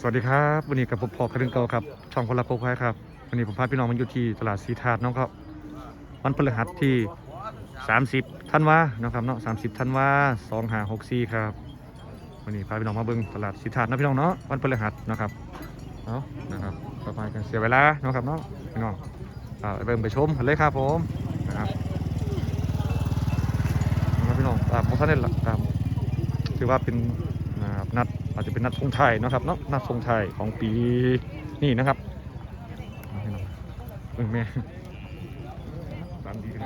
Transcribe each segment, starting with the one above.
สวัสดีครับวันนี้กับผมพอคารินเกาครับช่องคนรักโคกไว้ครับวันนี้ผมพาพี่น้องมาอยู่ที่ตลาดสีถาดน้องครับวันพฤหัสที่ 30ธันวานาะครับเนาะ30ธันวา2564ครับวันนี้พาพี่น้องมาเบิ่งตลาดสีถาดนะพี่น้องเนาะวันพฤหัสนะครับเนาะนะครับต่อไปกันเสียเวลาเนาะครับเนาะพี่น้องเอาไปเบิ่งไปชมกันเลยครับผมนะครับพี่น้องตามโมชั่นนี่แหละตามถือว่าเป็น นัดอาจจะเป็นนัดทงไทยนะครับเนาะนัดทงไทยของปีนี่นะครับเอาพี่น้องเบิ่งแม่ตามดีนไ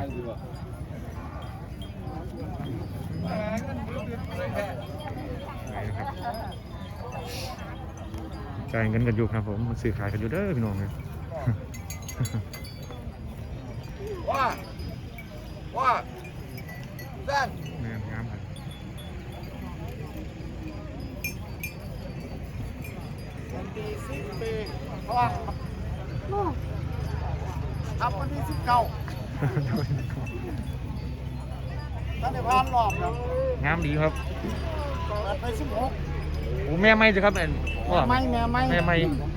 หนนะครับจ่ายเงินกันอยู่ครับผมมันซื้อขายกันอยู่เด้อพี่น้องเลยว่าว่าแซ่บ แม่นงามครับ วันที่สิบปี เพราะว่าทำวันที่สิบเก้าท่านในพานรอบเนาะงามดีครับเปิดไปสิบหกโอ้แม่ไม่จ้ะครับแม่นพ่อไม่แม่ไม่แม่ไม่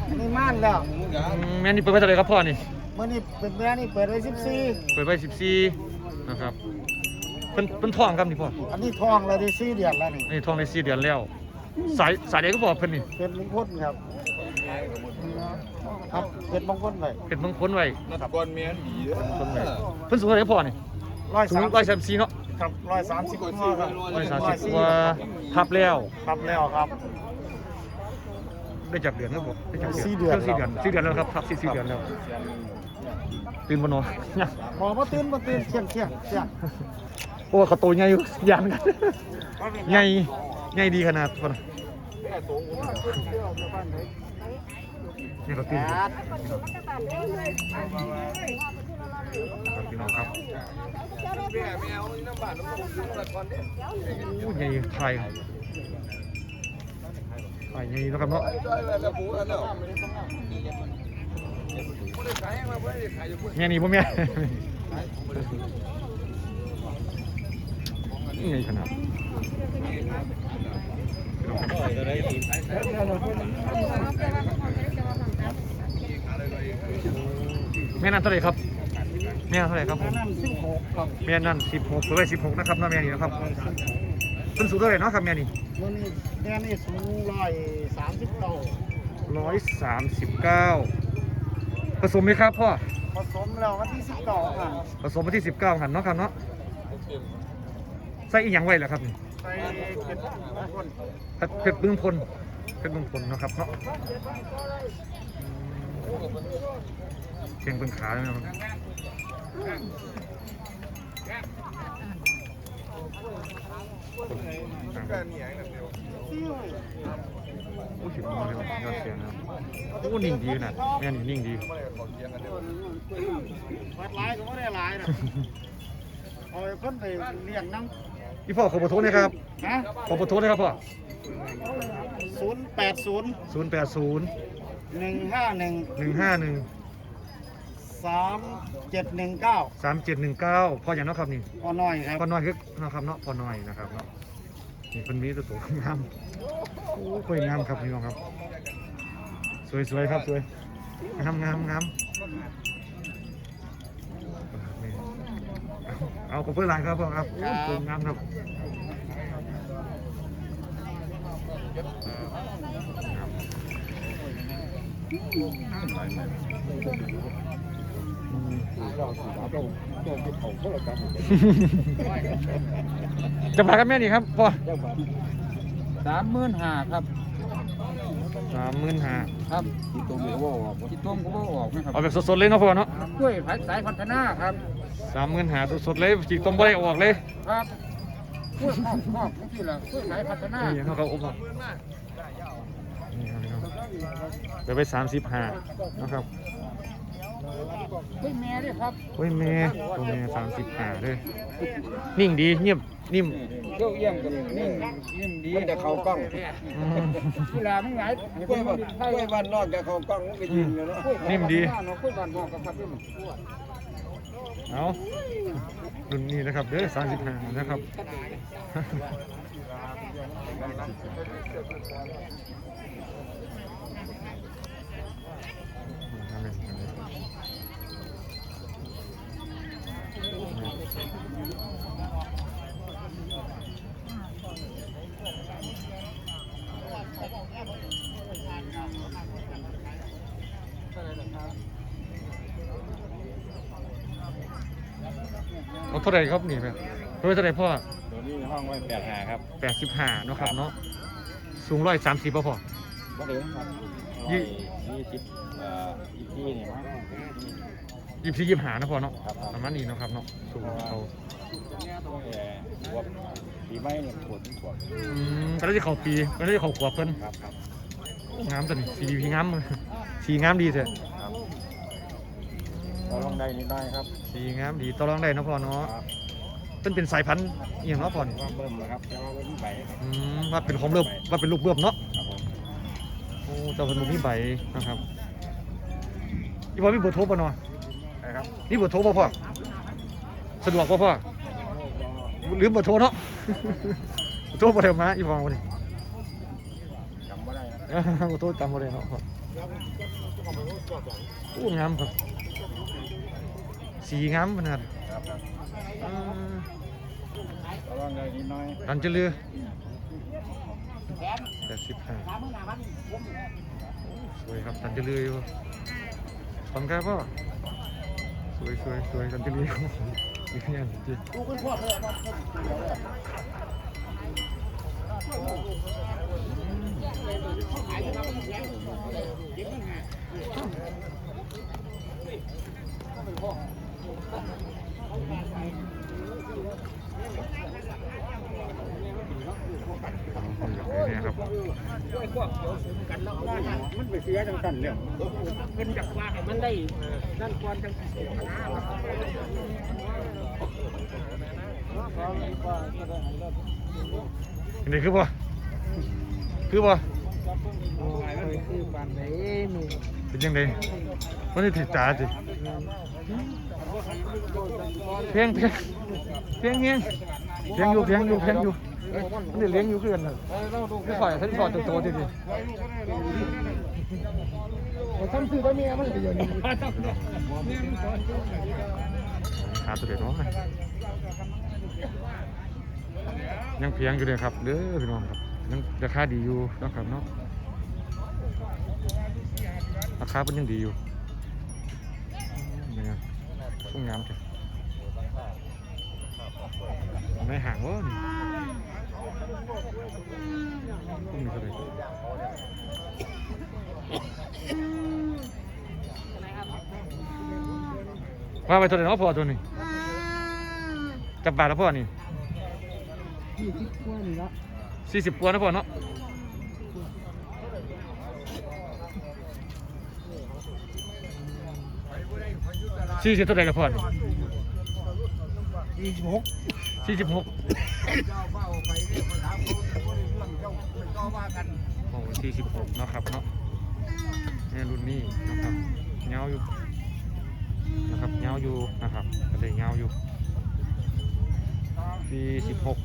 อันนี้ม่านแล้วอืมแม่นี่เปิดไว้เท่าไหร่ครับพ่อนี่เมื่อนี้เป็นแม่นี่เปิดไว้สิบสี่เปิดไว้สิบสี่นะครับเป็นเป็นทองครับนี่พ่ออันนี้ทองเลยได้สี่เดือนแล้วนี่นี่ทองในสี่เดือนแล้วสายสายเด็กก็บอกเพิ่นนี่เป็นมงคลครับ ครับเป็นมงคลเลยเป็นมงคลไว้นัดก่อนเมียนดีเด้อมงคลไว้เพิ่นสูงเท่าไหร่พ่อนี่ร้อยสูงสามร้อยสามสี่เนาะครับร้อยสามสิบกว่าครับร้อยสามสิบกว่าทับแล้วครับแล้วครับ ได้จับเดือนครับผมได้จับสี่เดือนสี่เดือนสี่เดือนแล้วครับทับสี่สี่เดือนแล้วตื่นบนนอนเนี่ยหมอมาตื่นมาตื่นเที่ยงเที่ยงเที่ยงโอ้เขาโตใหญ่อยู่ยานกันใหญ่ใหญ่ดีขนาดคน นี่ก็ตื่นครับพี่น้องครับโอ้ใหญ่ไทยไทยใหญ่นะครับเนาะแม่นี่พ่อแม่นี่ไงขนาด แม่นั่นเท่าไหร่ครับ แม่นั่นเท่าไหร่ครับผมนั่นสิบหกครับแม่นั่นสิบหกเผยสิบหกนะครับเนาะแม่นี่นะครับเป็นสูงเท่าไหร่เนาะครับแม่นี่วันนี้แม่นี่สูงร้อยสามสิบเก้าร้อยสามสิบเก้าผสมไหมครับพ่อ ผสมแล้ววันที่สิบเก้าอะผสมวันที่สิบเก้าหันเนาะครับเนาะใส่อีกอย่างไว้เหรอครับนี่ใส่เป็นมงคลเพชรบึงพลเพชรบึงพลเนาะครับเนาะ เก่งเป็นขาเลยนะครับโอ้ถึงมอเลยยอดเสียงนะครับโอ้นิ่งดีนะแม่นี่นิ่งดีวัดหลายก็ไม่ได้หลายนะเอาไปคนไปเลี้ยงนั่งพี่พ่อขอประทุนนะครับนะขอประทุนนะครับพ่อศูนย์แปดศูนย์ศูนย์แปดศูนย์ หนึ่งห้าหนึ่งหนึ่งห้าหนึ่งสามเจ็ดหนึ่งเก้าสามเจ็ดหนึ่งเก้าพ่ออย่างเนาะครับนี่พอน้อยครับพอน้อยคือนะครับเนาะพอน้อยนะครับเนาะนี่คนนี้ตัวโตงามโอ้คุยงามครับพี่น้องครับ สวยๆครับสวยงามงามงามนี่เอาเอาขอบคุณหลายครับพ่อครับโอ้สวยงามครับอืม จะมากันแม่นี่ครับพ่อสามหมื่นห้าครับสามหมื่นห้าครับที่ตรงก็บ่ออกที่ตรงก็บ่ออกนะครับเอาแบบสดๆเลยเนาะพ่อเนาะกล้วยพัดสายพัฒนาครับสามหมื่นห้าสดๆเลยจีต้มบ่ได้ออกเลยครับกล้วยคอกคอกนี่แหละกล้วยสายพัฒนานี่เขาเขาอบออกนี่ครับพี่น้อง เดี๋ยวไปสามสิบห้านะครับกล้วยแม่ด้วยครับโอ้ยแม่ตัวแม่สามสิบห้าเลยนิ่งดีเงียบนิ่มเจ้าเยี่ยมกันนี่ยิ่งดีมันจะเข้ากล้องอืมเวลามันหงายกล้วยบ้านกล้วยบ้านนอกจะเข้ากล้องมันก็ยิงเลยเนาะนิ่มดีกล้วยบ้านนอกก็ครับนี่มันเอารุ่นนี้นะครับเด้อสามสิบห้านะครับ เอาเท่าไหร่ครับนี่แม่เท่าไหร่พ่อตัวนี้ห้องไว้แปดหาครับแปดสิบห้าเนาะครับเนาะสูงร้อยสามสิบป่ะพ่อบ่เด้ครับยี่ยี่สิบเอ่ออีกที่เนี่ยมั้งยี่สิบยี่สิบห้านะพ่อเนาะครับครับประมาณนี้เนาะครับเนาะสูงเขาแต่พวกปีไม้เนี่ยปวดปวดอืมก็ได้ที่เขาปีก็ได้ที่เขาขวบเพิ่นครับครับงามตัวนี้สีพีงามสีงามดีเถอะ ครับเราลองได้นิดหน่อยครับสีงามดีต่อรองได้เนาะพ่อเนาะครับเป็นเป็นสายพันธุ์อหย่างเนาะพ่อนี่ว่าเบิ่มนะครับแต่ว่าวันนี้ใบครับอืมว่าเป็นของเริ่มว่าเป็นลูกเริ่มเนาะครับผมโอ้เจ้าเพิ่นบ่มีใบนะครับอีพ่อมีเบอร์โทรป่ะเนาะนะครับนี่เบอร์โทรป่ะพ่อสะดวกป่ะพ่อลืมเบอร์โทรเนาะโทรบ่ได้มาอีพ่อวันนี้จำไม่ได้นะ ขอโทษจำบ่ได้เนาะครับโอ้งามครับ สีงามขนาดครับครับอ่าเราลองได้นิดหน่อยดันจะเรือแปดสิบห้าสวยครับดันจะเรืออยู่ทำครับพ่อสวยสวยสวยดันจะเรืออยู่นี่ขยันจริงดูเป็ นพวกเลยครับเนี่ยครับมันไปเสียจังกันเนี่ยเป็นจากว่าให้มันได้เอ่อนั่นก่อนจังสิหาว่าอันนี้คือบ่คือบ่โอ้ยคือปานไหนนี่เป็นยังไงมันจะติดตาสิ เพียงเพียงเพียงเฮียงเพียงอยู่เพียงอยู่เพียงอยู่มันได้เลี้ยงอยู่คือกันน่ะที่ฝ่ายท่านสอนโตๆทีนี้ทำซื้อตัวเมียมันก็อยู่นี่หาตัวเด็ดน้องยังเพียงอยู่เลยครับเด้อพี่น้องครับยังราคาดีอยู่นะครับเนาะราคาเป็นยังดีอยู่นี่ไงช่ว งงามจ้ะในห่างวะนี่พวกนี้เท่าไหร่ว่าไปตัวไหนเนาะพ่อตัวนี้จับบาทแล้วพ่อนี่ยี่สิบกว่านี่ละสี่สิบกว่านะพ่อเนาะ สี่สิบเท่าไหร่กับพ่อนี่ยี่สิบหกสี่สิบหกเจ้าเฝ้าไปเนี่ยมาถามเขาเรื่องเจ้าเป็นก็ว่ากันโอ้สี่สิบหกเนาะครับเนาะเนี่ยรุ่นนี้นะครับเงาอยู่นะครับเงาอยู่นะครับก็เลยเงาอยู่สี่สิบหก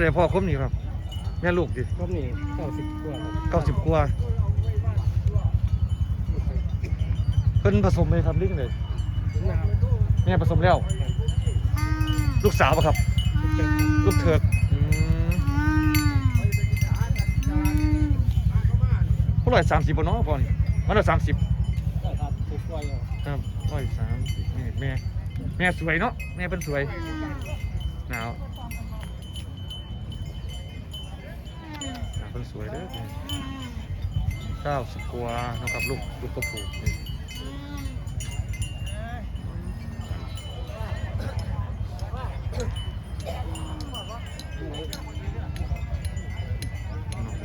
ไหนพ่อคมนี่ครับ แม่ลูกดิรอบนี้เก้าสิบกว่าเก้าสิบกว่าเพิ่นผสมเลยครับเรื่องเลยนะครับแม่ผสมแล้ว ลูกสาวปะครับลูกเถิกอืมผู้ร้อยสามสิบปะเนาะพ่อนี่มันละสามสิบได้ครับสิบกว่าอยู่ครับร้อยสามสิบนี่แม่ แม่สวยเนาะแม่เป็นสวยหนาวหนาวเป็น สวยเด้อเก้าสิบกว่าเนาะครับลูกลูกกระปูนี่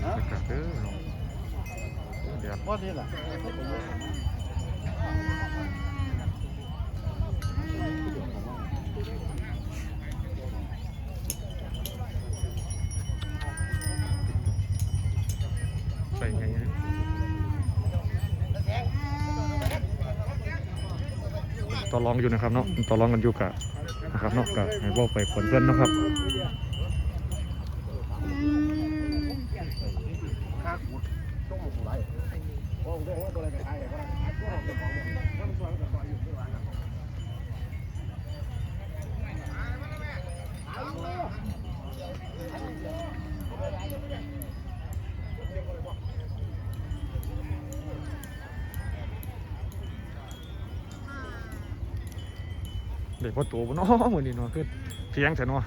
น้องไปกลับเด้อน้องเดี๋ยวว่านี่แหละ ต่อรองอยู่นะครับเนาะต่อรองกันอยู่กับนะครับเนาะกับให้บอกไปผลเพื่อนเนาะครับค่าขุดต้องเอาไหลโอ้โหว่าตัวอะไรจะขายก็ได้ขายตัวเราเป็นของมันมันตัวมันก็ตัวอยู่ที่ว่านะ เด็ก พ่อตัวบ่เนาะมื้อนี้เนาะคือเพียงแต่เนาะ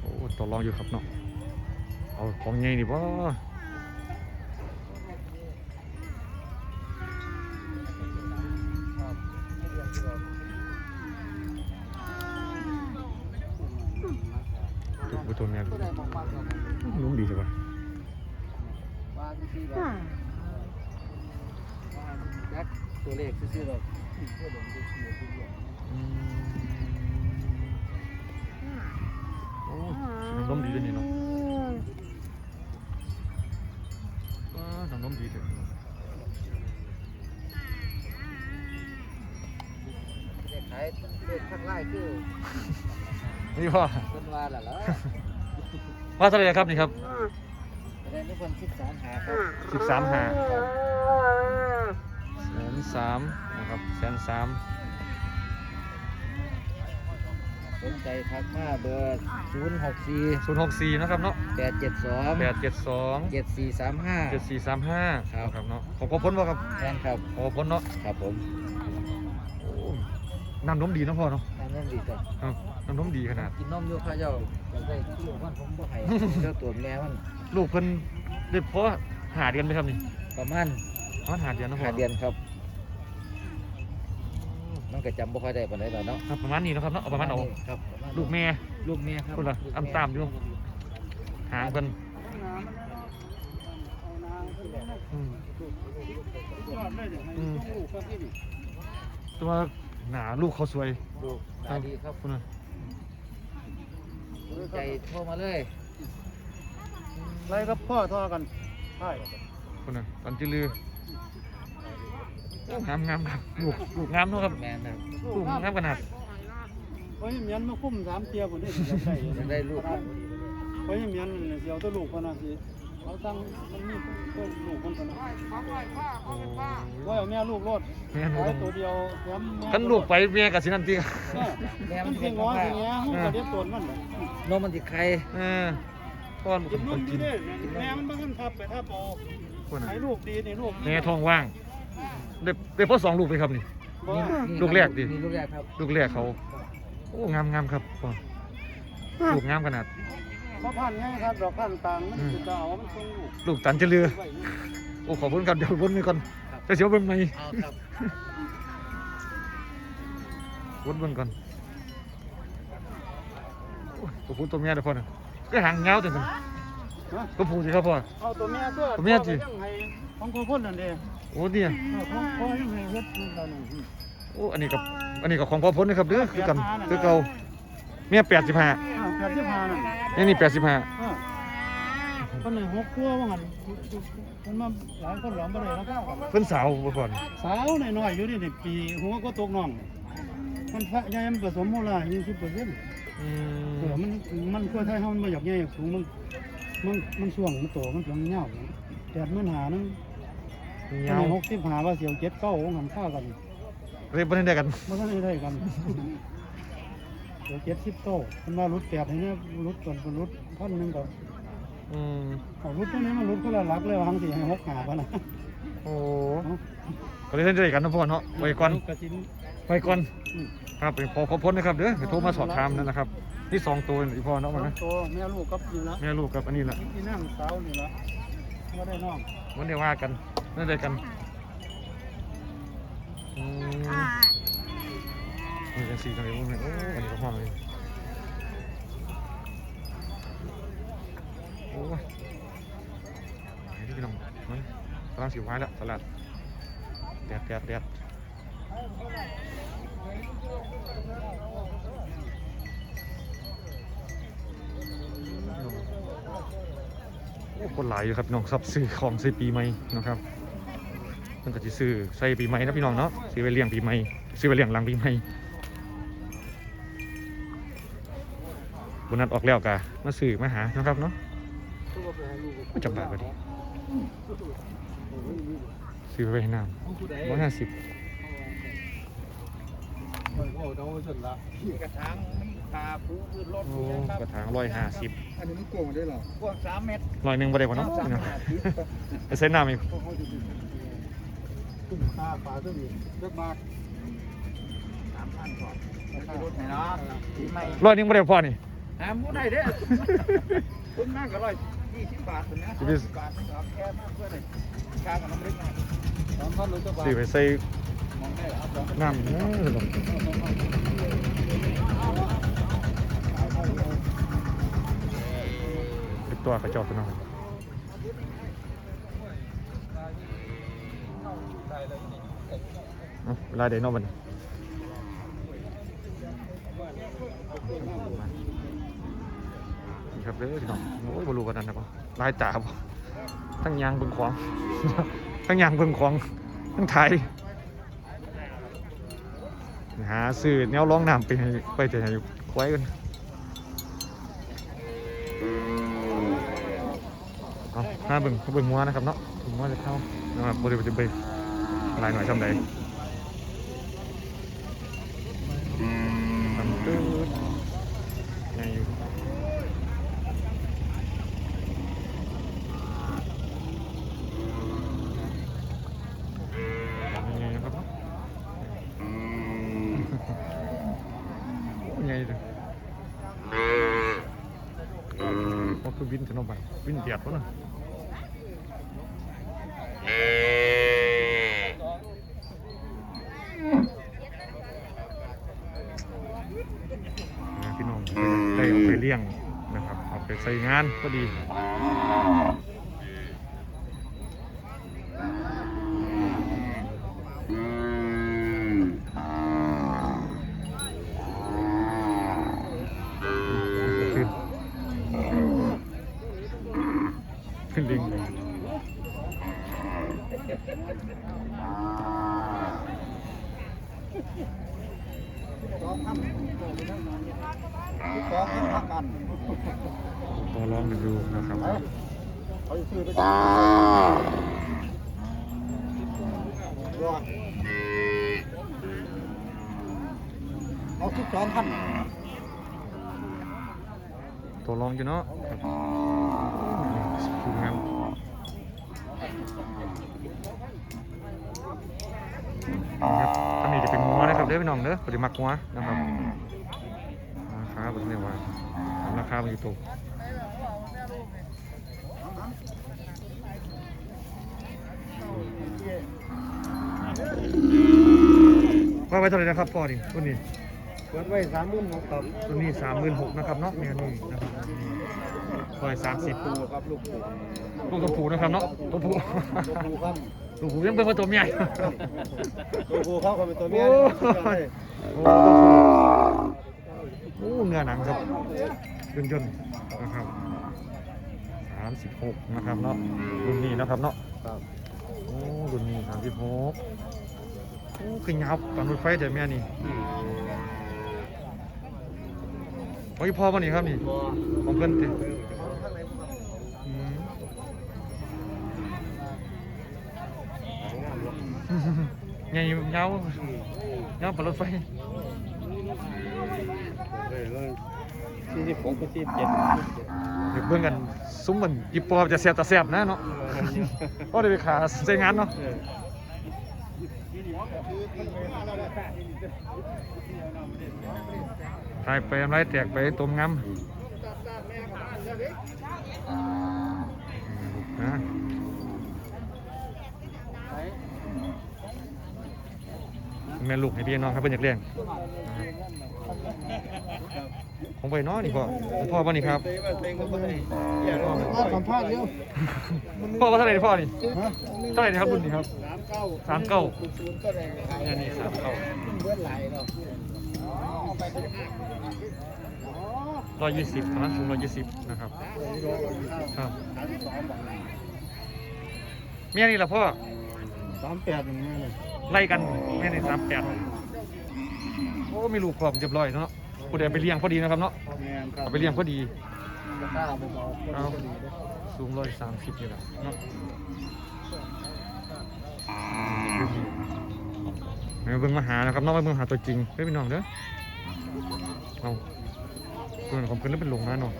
โอ้ต่อรองอยู่ครับเนาะเอาของใหญ่นี่บ่ตัวตัวแม่นุ่มดีจังวะ ตัวเลขซื่อๆเราอืมโอ้น้ำนมดีด้วยนี่เนาะว้าน้ำนมดีเถอะเลขขายเลขข้างไล่คือนี่พ่อคนว่าล่ะแล้วว่าเท่าไหร่ครับนี่ครับได้ทุกคนคิดสารหาครับสิบสามห้า แสนสามนะครับแสนสามสนใจทักมาเบอร์ศูนย์หกสี่ศูนย์หกสี่นะครับเนาะแปดเจ็ดสองแปดเจ็ดสองเจ็ดสี่สามห้าเจ็ดสี่สามห้าครับครับเนาะของพ่อพ้นว่าครับแม่นครับของพ่อพ้นเนาะครับผมโอ้น้ำนมดีเนาะพ่อเนาะทำเรื่องดีจ้ะครับน้ำนมดีขนาดกินนมอยู่ข้าเจ้าอยากได้ที่ลูกมันผมบ่ให้เจ้าตัวแม่มันลูกเพิ่นได้พอหาเดือนไหมครับนี่ประมาณ อ๋อหาเดือนเนาะพ่อห้าเดือนครับมันก็จำบ่ค่อยได้ปานใดแล้วเนาะครับประมาณนี้เนาะครับเนาะเอาประมาณเอาครับประมาณลูกแม่ลูกแม่ครับคนละลูกอำตามอยู่หางเพิ่นอืมยอดเลยเนี่ยให้ต้องลูกครับพี่นี่แต่ว่าหนาลูกเขาสวยลูกตาดีครับคุณน่ะสนใจโทรมาเลยไรครับพ่อทอกันใช่คุณน่ะตันจิลือโอ้ งามงามครับลูกลูกงามเนาะครับแม่นะครับลูกงามขนาดเพราะยังเมียนมาคุ้มสามเทียบคนนี้สิได้จะได้ลูกครับเพราะยังเมียนเนี่ยเสียวตัวลูกคนน่ะสิเขาตั้งมันมีตัวลูกคนคนน่ะโอ้ว่าเอาแม่ลูกรถแม่นบ่ขายต้ตัอวงเดียวแถมแม่กันลูกไปเมียกับสินันติแม่มันเพียงง้ออย่างเงี้ยหูกระเดียบตัวมันน่ะนมมันติดไข่เออป้อนกินนคมนดีกินเด้แม่มันบ้านทับไปทับเอาคุณน่ะให้ลูกดีนี่ลูกแม่ท้องว่าง ได้ได้พ่อสองลูกไปครับนี่บ่ลูกแรกดิ มีลูกแรกครับลูกแรกเขา โอ้งามงามครับพ่อลูกงามขนาดมาพันไงครับดอกพันต่างมันสิจะเอามันทรงลูกลูกตันจะเรือ ไว้โอ้ขอบคุณครับเดี๋ยววนไปก่อนจะเสียวเบิ่งไหมเอาครับวนเบิ่งก่อนโอ้ยตัวผู้ตัวเมียเดี๋ยวพ่อน่ะก็หางเงาแต่มันก็ผู้สิครับพ่อ เอาตัวแม่ตัวตัวแม่สิยังให้ของคนคนนั่นเด้โอ้เนี่ยเอาของ พ่อยังให้เฮ็ดนั่นตอนนั้นโอ้อันนี้กับอันนี้กับของพ่อพ้นนะครับเด้อคือกันคือเก่าเมียแปดสิบห้าอ้าวแปดสิบห้านั่นนี่นี่แปดสิบห้าเออคนหนึ่งหกครัวว่างั้นมันมาหลายคนหลอมบ่ได้แล้วก็เพิ่นสาวบ่พ่อนี่สาวน้อยๆอยู่นี่นี่ปีหัวก็ตกน้องมันพะยายมันผสมโมลา20%เปอร์เซ็นต์อืเออมมันมันกล้วยไทยเฮามันบ่อยากใหญ่สูงมันมันมันช่วงมันโตมันมันยาวแปดหมื่นหานึง เงาหกสิบหาว่าเสียวเจ็ดเก้าของหันค่ากันเรียบบ่ได้กันมันก็ได้ได้กันเสียวเจ็ดสิบโตมันว่ารุดแปดให้เนี่ยรุดก่อนมันรุดพันหนึ่งก่อนอืมเอารุดตัวนี้มันรุดคนละหลักเลยว่าทั้งสี่ให้หกหาพันนะโอ้ก็เลยได้กันนะพ่อเนาะไว้ก่อนกระสินไว้ก่อนอืมครับเป็นพอขอพ้นนะครับเด้อไปโทรมาสอบถามนั่นนะครับนี่สองตัวอีพ่อเนาะสมันองนะตัวแม่ลูกกับนี่ละแม่ลูกกับอันนี้ล่ะนี่นั่งสาวนี่ละก็ได้น้องมันได้ว่ากัน นั่นได้กันอืมนี่กันสี่กันเลยพวกนี้โอ้อันนี้ก็ห้องเลยโอ้ยไอ้ที่พี่น้องมันกำลังสิวไว้แล้วสลัดแดดแดดแดดโอ้คนหลายอยู่ครับน้องสับซื้อของซื้อปีใหม่นะครับ มันก็จะซื้อใส่ปีใหม่นะพี่น้องเนาะซื้อไปเลี้ยงปีใหม่ซื้อไปเลี้ยงหลังปีใหม่บุนัดออกแล้วกะมาซื้อมาหานะครับเนาะไม่จำบาทพอดีซื้อไปให้น้ำร้อยห้าสิบกระถางขาปูพื้นรถโอ้กระถางร้อยห้าสิบอันนี้มันโกงได้หรอกว้างสามเมตรร้อยหนึ่งบ่ได้กว่าเนาะพี่น้องไปใส่น้ำอีก ตุ้มตาปลาตัวนี้เลือกมากสามพันก่อนรถไหนเนาะปีใหม่ร้อยหนึ่งบ่ได้พอนี่ หาหมูได้เด้อคุณนั่งก็ร้อยยี่สิบบาทคนนะสิบ บาทนึงครับแค่มากเพื่อเลยชากับน้ำพริกสองพันรู้ตัวบาทซื้อไปใส่มองได้เหรอครับน้ำเออเป็นตัวกระจอกตัวน้อย เอาเวลาเดี๋ยวนอกมันนี่ครับเด้อพี่น้องโอ้ยบรูกันนั่นนะป่ะลายตาป่ะทั้งยางเบิ่งของทั้งยางเบิ่งของทั้งไทยหาซื้อแนวร้องน้ำไปไปแต่ให้ไว้กันเอาหน้าเบิ่งเบิ่งมัวนะครับเนาะเบิ่งมัวจะเข้านะครับบริบทจะไปลายหน่อยจำได้ทำตื้อไงอยู่ยังไงนะครับเนาะไงเลยว่าคือวินถนนบัน วินเดียดวะน ใส่งานพอดี ขึ้นขึ้นลิงต่อรองกันดูนะครับ เขาจะซื้อไปเอาสิบสองพัน ตัวรองอยู่เนาะครับคืองามนะ ครับอันนี้จะเป็นงัวนะครับเด้อพี่น้องเด้อปฏิมักงัวนะครับราคาเป็นเรียกว่าทำราคามันอยู่ตรงว่าไว้เท่าไหร่นะครับพ่อนี่ตัวนี้เปิดไว้สามหมื่นหกครับตัวนี้สามหมื่นหกนะครับเนาะเนี่ยนี่นะครับร้อยสามสิบปูครับลูกปูลูกตัวผูนะครับเนาะตัวผูตัวปูครับ ตัวผูยังเป็นว่าตัวเมียตัวปูเขาเขาเป็นตัวเมีโอ้ยยโอ้ตัวผูโอ้เนื้อหนังครับย่นย่นๆนะครับสามสิบหกนะครับเนาะรุ่นนี้นะครับเนาะครับโอ้รุ่นนี้สามสิบหกโอ้ขึ้นยับตอนรถไฟแต่เมียนี่โอ้ยพ่อมานี่ครับนี่ของเพื่อนติอืม ไงเงาเงาปลารถไฟสี่สิบหกกับสี่สิบเจ็ดเดี๋ยวเบิ่งกันซุ้มมันอีปอบจะเสียบตาแสบนะเนาะก็ได้ไปขาใช้งานเนาะตายไปทำไรแตกไปต้มงำ ม่ลูกให้พี่น้องครับเพื่อนอยากเลี้ยงของไปน้อนี่พ่อของพ่อป่ะนี่ครับสัมภาษณ์เยอะพ่อว่าเท่าไหร่นี่พ่อนี่ฮะเท่าไหร่นะครับรุ่นนี้ครับสามเก้าสามเก้าศูนย์ก็แรงขายเนี่ยนี่สามเก้าเบื้องไหลเนาะร้อยยี่สิบตอนนั้นสูงร้อยยี่สิบนะครับครับเมียนี่ละพ่อ สามแปดอย่างเงี้ยเลยไล่กันแม่ในสามแปดโอ้มีลูกพร้อมเรียบร้อยเนาะผู้ใดไปเลี้ยงพอดีนะครับเนาะแมนครับเอาไปเลี้ยงพอดีจะกล้าไปบอกคนเอาดีเลยสูงร้อยสามสิบนี่แหละเนาะเอาเบิ่งมาหานะครับน้องไปเบิ่งหาตัวจริงเฮ้ยพี่น้องเด้อเอาเพื่อนของเพื่อนแล้วเป็นลงนะเนาะ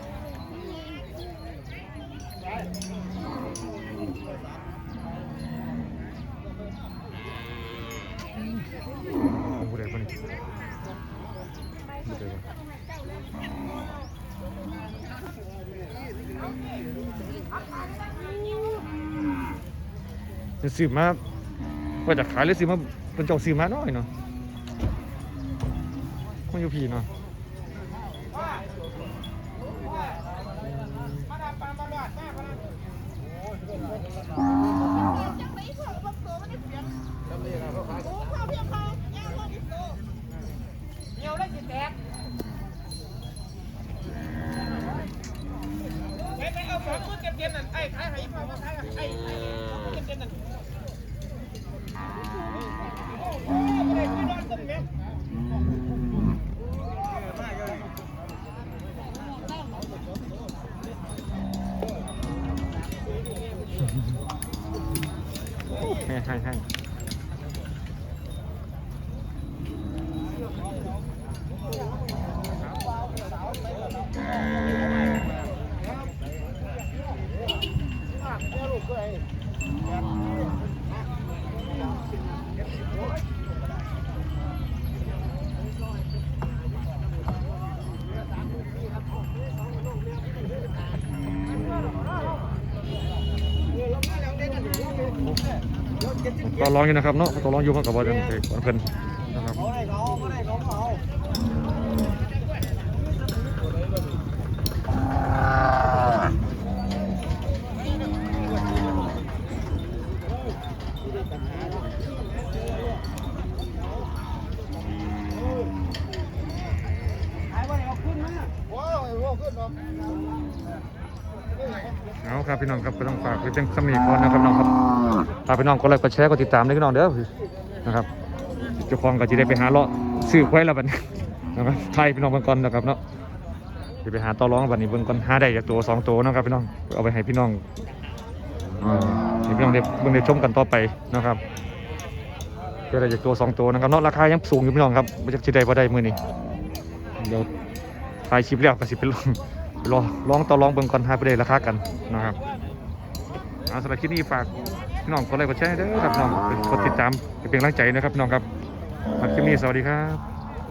ของผู้ใดคนนี้ผู้ใดวะ จะซื้อมาว่าจะขายหรือซื้อมาเป็นเจ้าซื้อมาน้อยเนาะมันอยู่พี่เนาะให้ให้ให้ ต่อรองอยู่นะครับเนาะต่อรองอยู่กับว่าจะเด็กเพิ่นนะครับ เขาได้เขาเขาได้เขาเขา เอาครับพี่น้องครับก็ต้องฝากไว้เป็นสมีก่อนนะครับน้องครับฝากพี่น้องกดไลค์กดแชร์กดติดตามด้วยพี่น้องเด้อนะครับเจ้าของก็จะได้ไปหาเลาะซื้อไว้แล้วบัดนี้นะครับไทยพี่น้องเบิ่งก่อนนะครับเนาะจะไปหาต่อร้องบัดนี้เบิ่งก่อนหาได้จากตัวสองตัวนะครับพี่น้องเอาไปให้พี่น้องเอ่อให้พี่น้องได้เบิ่งได้ชมกันต่อไปนะครับเจอได้จากตัวสองตัวนะครับเนาะราคายังสูงอยู่พี่น้องครับไม่ใช่ได้บ่ได้มือนี้เดี๋ยว ถ่ายคลิปแล้วก็สิไปลองไปรอลองต่อรองเบิ่งก่อนหาประเด็นราคากันนะครับเอาสำหรับคลิปนี้ฝากพี่น้องกดไลค์กดแชร์ด้วยครับน้องกดติดตามเป็นกำลังใจนะครับน้องครับสำหรับคลิปนี้สวัสดีครับ